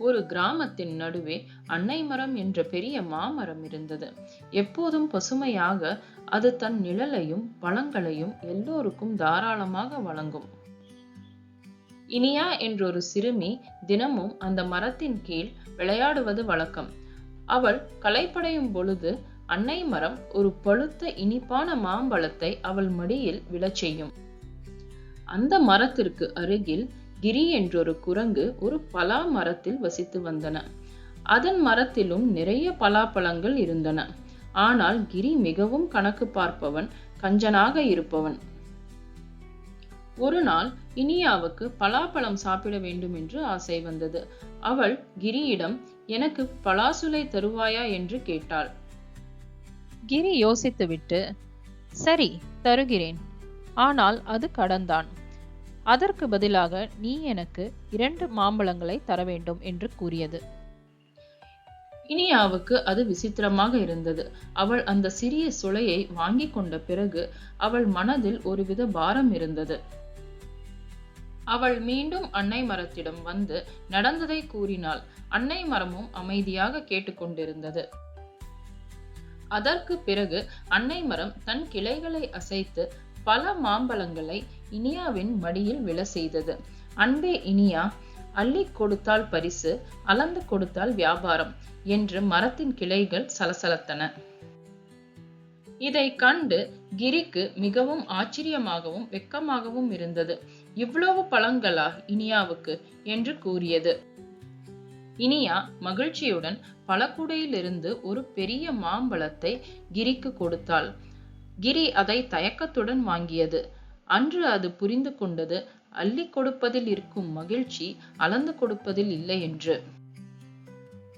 ஒரு கிராமத்தின் நடுவே அன்னை மரம் என்ற பெரிய மாமரம் இருந்தது. எப்போதும் பசுமையாக அது தன் நிழலையும் பழங்களையும் எல்லோருக்கும் தாராளமாக வழங்கும். இனியா என்றொரு சிறுமி தினமும் அந்த மரத்தின் கீழ் விளையாடுவது வழக்கம். அவள் களைப்படையும் பொழுது அன்னை மரம் ஒரு பழுத்த இனிப்பான மாம்பழத்தை அவள் மடியில் விழச் செய்யும். அந்த மரத்திற்கு அருகில் கிரி என்றொரு குரங்கு ஒரு பலா மரத்தில் வசித்து வந்தன. அதன் மரத்திலும் நிறைய பலாப்பழங்கள் இருந்தன. ஆனால் கிரி மிகவும் கணக்கு பார்ப்பவன் கஞ்சனாக இருப்பவன். ஒரு நாள் இனியாவுக்கு பலாப்பழம் சாப்பிட வேண்டும் என்று ஆசை வந்தது. அவள் கிரியிடம் எனக்கு பலாசுலை தருவாயா? என்று கேட்டாள். கிரி யோசித்துவிட்டு சரி தருகிறேன். ஆனால் அது கடந்தான். அதற்கு பதிலாக நீ எனக்கு இரண்டு மாம்பழங்களை தர வேண்டும் என்று கூறியது. இனியாவுக்கு அது விசித்திரமாக இருந்தது. அவள் அந்த சிறிய சுளையை வாங்கி கொண்ட பிறகு அவள் மனதில் ஒருவித பாரம் இருந்தது. அவள் மீண்டும் அன்னை மரத்திடம் வந்து நடந்ததை கூறினாள். அன்னை மரமும் அமைதியாக கேட்டுக்கொண்டிருந்தது. அதற்கு பிறகு அன்னை மரம் தன் கிளைகளை அசைத்து பல மாம்பழங்களை இனியாவின் மடியில் விழ செய்தது. அன்பே இனியா அள்ளி கொடுத்தால் பரிசு அளந்து கொடுத்தால் வியாபாரம் என்று மரத்தின் கிளைகள் சலசலத்தன. இதை கண்டு கிரிக்கு மிகவும் ஆச்சரியமாகவும் வெக்கமாகவும் இருந்தது. இவ்வளவு பழங்களா இனியாவுக்கு? என்று கூறியது. இனியா மகிழ்ச்சியுடன் பழக்குடையிலிருந்து ஒரு பெரிய மாம்பழத்தை கிரிக்கு கொடுத்தாள். கிரி அதை தயக்கத்துடன் வாங்கியது. அன்று அது புரிந்து கொண்டது அள்ளி கொடுப்பதில் இருக்கும் மகிழ்ச்சி அளந்து கொடுப்பதில் இல்லை என்று.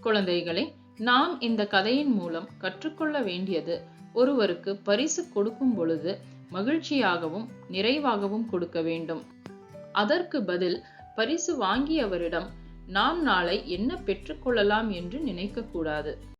குழந்தைகளை நாம் இந்த கதையின் மூலம் கற்றுக்கொள்ள வேண்டியது ஒருவருக்கு பரிசு கொடுக்கும் பொழுது மகிழ்ச்சியாகவும் நிறைவாகவும் கொடுக்க வேண்டும். அதற்கு பதில் பரிசு வாங்கியவரிடம் நாம் நாளை என்ன பெற்றுக்கொள்ளலாம் என்று நினைக்கக்கூடாது